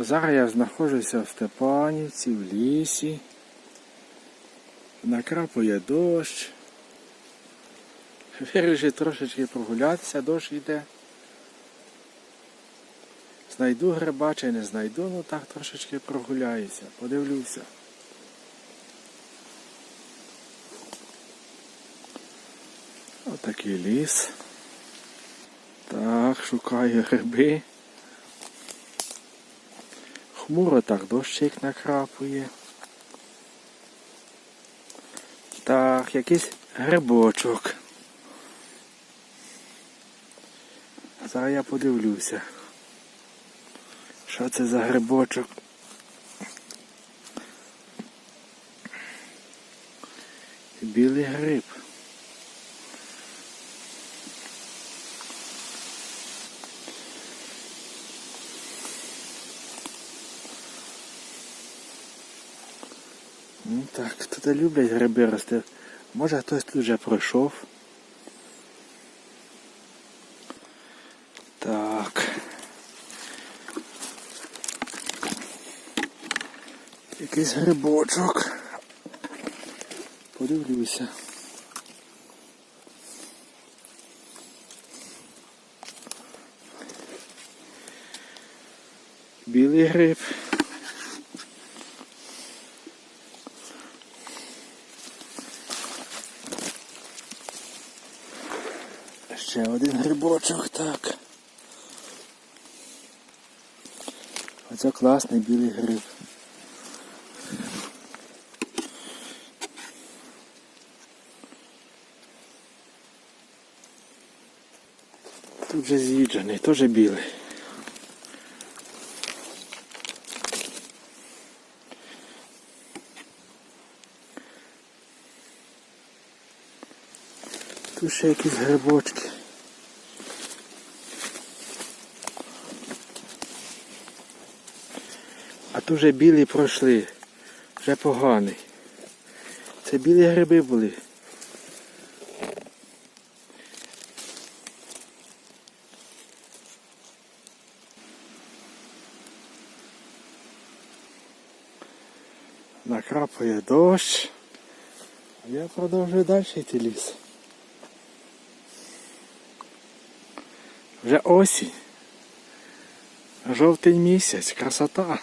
Зараз я знаходжуся в Степанівці, в лісі. Накрапує дощ. Вирішив трошечки прогулятися, дощ йде. Знайду гриба чи не знайду, ну так трошечки прогуляюся, подивлюся. Отакий ліс. Так, шукаю гриби. Хмуро так дощик накрапує. Так, якийсь грибочок. Зараз я подивлюся. Що це за грибочок? Білий гриб. Ну так, тут люблять гриби рости. Може хтось тут вже пройшов. Так. Якийсь грибочок. Подивлюся. Білий гриб. Ще один грибочок, так. Оце класний білий гриб. Тут вже з'їджений, теж білий. Тут ще якісь грибочки. А тут вже білі пройшли. Вже поганий. Це білі гриби були. Накрапує дощ. А я продовжую далі йти ліс. Вже осінь. Жовтий місяць, красота.